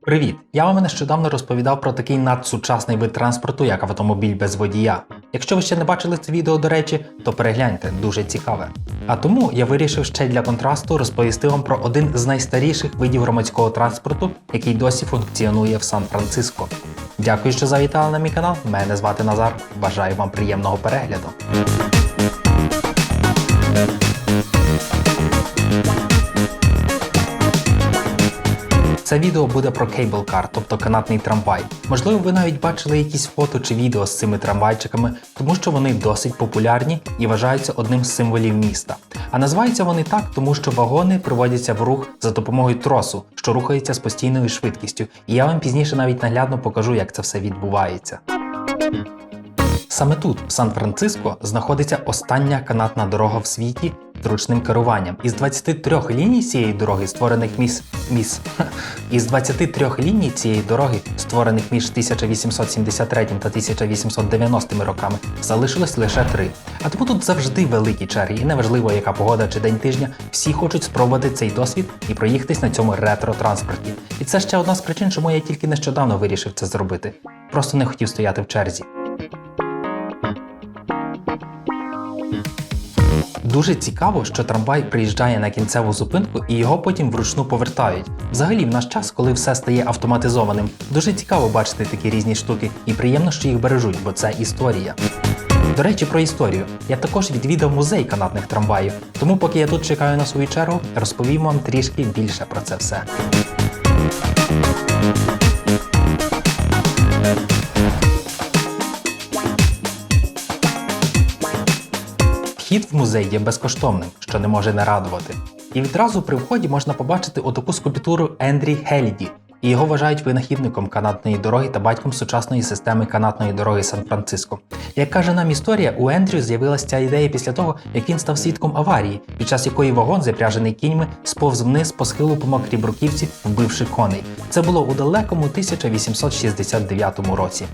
Привіт! Я вам нещодавно розповідав про такий надсучасний вид транспорту, як автомобіль без водія. Якщо ви ще не бачили це відео, до речі, то перегляньте, дуже цікаве. А тому я вирішив ще для контрасту розповісти вам про один з найстаріших видів громадського транспорту, який досі функціонує в Сан-Франциско. Дякую, що завітали на мій канал. Мене звати Назар. Бажаю вам приємного перегляду. Це відео буде про кейбл-кар, тобто канатний трамвай. Можливо, ви навіть бачили якісь фото чи відео з цими трамвайчиками, тому що вони досить популярні і вважаються одним з символів міста. А називаються вони так, тому що вагони приводяться в рух за допомогою тросу, що рухається з постійною швидкістю. І я вам пізніше навіть наглядно покажу, як це все відбувається. Саме тут, в Сан-Франциско, знаходиться остання канатна дорога в світі з ручним керуванням. Із 23 ліній цієї дороги, створених між міс із 23 ліній цієї дороги, створених між 1873 та 1890 роками, залишилось лише три. А тому тут завжди великі черги, і неважливо, яка погода чи день тижня, всі хочуть спробувати цей досвід і проїхатись на цьому ретро-транспорті. І це ще одна з причин, чому я тільки нещодавно вирішив це зробити. Просто не хотів стояти в черзі. Дуже цікаво, що трамвай приїжджає на кінцеву зупинку і його потім вручну повертають. Взагалі, в наш час, коли все стає автоматизованим, дуже цікаво бачити такі різні штуки, і приємно, що їх бережуть, бо це історія. До речі, про історію. Я також відвідав музей канатних трамваїв, тому поки я тут чекаю на свою чергу, розповім вам трішки більше про це все. Музей є безкоштовним, що не може не радувати. І відразу при вході можна побачити отаку скульптуру Ендрі Хеліді, і його вважають винахідником канатної дороги та батьком сучасної системи канатної дороги Сан-Франциско. Як каже нам історія, у Ендрю з'явилася ця ідея після того, як він став свідком аварії, під час якої вагон, запряжений кіньми, сповз вниз по схилу по мокрій бруківці, вбивши коней. Це було у далекому 1869 році.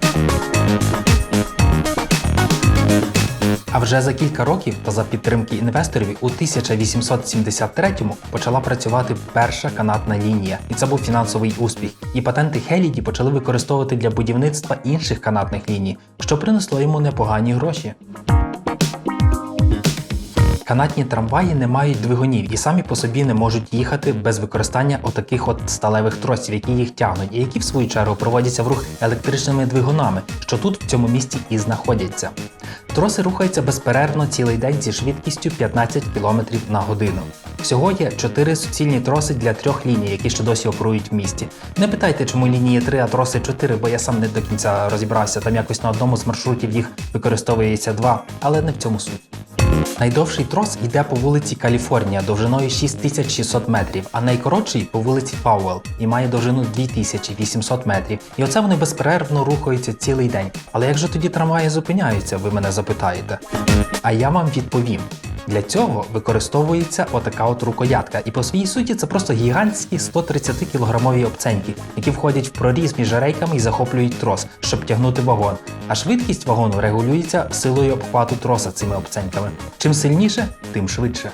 А вже за кілька років та за підтримки інвесторів у 1873-му почала працювати перша канатна лінія, і це був фінансовий успіх. І патенти Хеліді почали використовувати для будівництва інших канатних ліній, що принесло йому непогані гроші. Канатні трамваї не мають двигунів і самі по собі не можуть їхати без використання отаких от сталевих тросів, які їх тягнуть, і які в свою чергу проводяться в рух електричними двигунами, що тут в цьому місці і знаходяться. Троси рухаються безперервно цілий день зі швидкістю 15 км на годину. Всього є 4 суцільні троси для трьох ліній, які ще досі оперують в місті. Не питайте, чому лінії 3, а троси 4, бо я сам не до кінця розібрався. Там якось на одному з маршрутів їх використовується два, але не в цьому суть. Найдовший трос йде по вулиці Каліфорнія довжиною 6600 метрів, а найкоротший по вулиці Пауел і має довжину 2800 метрів. І оце вони безперервно рухаються цілий день. Але як же тоді трамваї зупиняються, ви мене запитаєте? А я вам відповім. Для цього використовується отака от рукоятка, і по своїй суті це просто гігантські 130 кілограмові обценьки, які входять в проріз між рейками і захоплюють трос, щоб тягнути вагон. А швидкість вагону регулюється силою обхвату троса цими обценьками. Чим сильніше, тим швидше.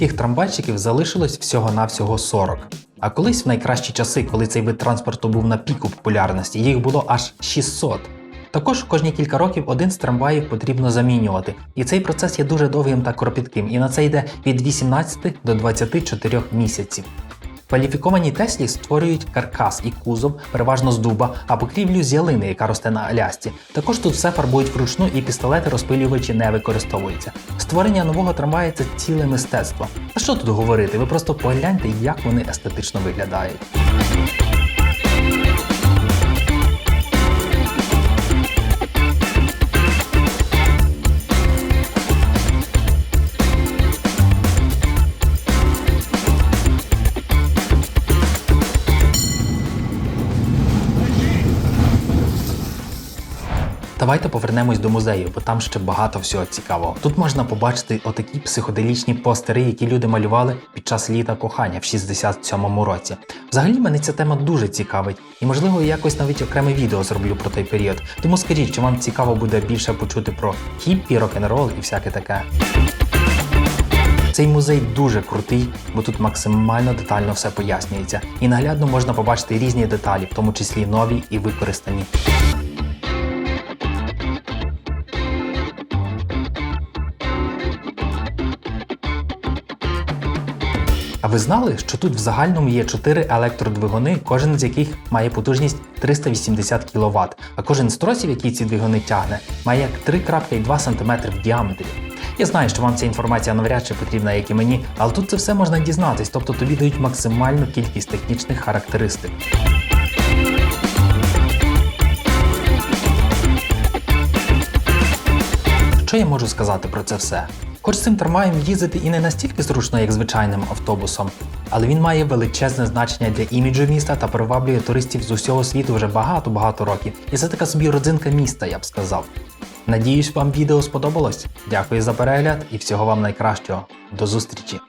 Таких трамвайчиків залишилось всього-навсього 40. А колись в найкращі часи, коли цей вид транспорту був на піку популярності, їх було аж 600. Також кожні кілька років один з трамваїв потрібно замінювати, і цей процес є дуже довгим та кропітким, і на це йде від 18 до 24 місяців. Кваліфіковані Теслі створюють каркас і кузов, переважно з дуба, а покрівлю з ялини, яка росте на Алясці. Також тут все фарбують вручну і пістолети розпилювачі не використовуються. Створення нового трамвая це ціле мистецтво. А що тут говорити? Ви просто погляньте, як вони естетично виглядають. Давайте повернемось до музею, бо там ще багато всього цікавого. Тут можна побачити отакі психоделічні постери, які люди малювали під час літа кохання в 67-му році. Взагалі мене ця тема дуже цікавить, і можливо якось навіть окреме відео зроблю про той період. Тому скажіть, чи вам цікаво буде більше почути про хіппі, рок-н-рол і всяке таке. Цей музей дуже крутий, бо тут максимально детально все пояснюється, і наглядно можна побачити різні деталі, в тому числі нові і використані. А ви знали, що тут в загальному є 4 електродвигуни, кожен з яких має потужність 380 кВт, а кожен з тросів, який ці двигуни тягне, має 3,2 см в діаметрі. Я знаю, що вам ця інформація навряд чи потрібна, як і мені, але тут це все можна дізнатись, тобто тобі дають максимальну кількість технічних характеристик. Що я можу сказати про це все? Хоч з цим трамваєм їздити і не настільки зручно, як звичайним автобусом, але він має величезне значення для іміджу міста та приваблює туристів з усього світу вже багато-багато років. І це така собі родзинка міста, я б сказав. Надіюсь, вам відео сподобалось. Дякую за перегляд і всього вам найкращого. До зустрічі!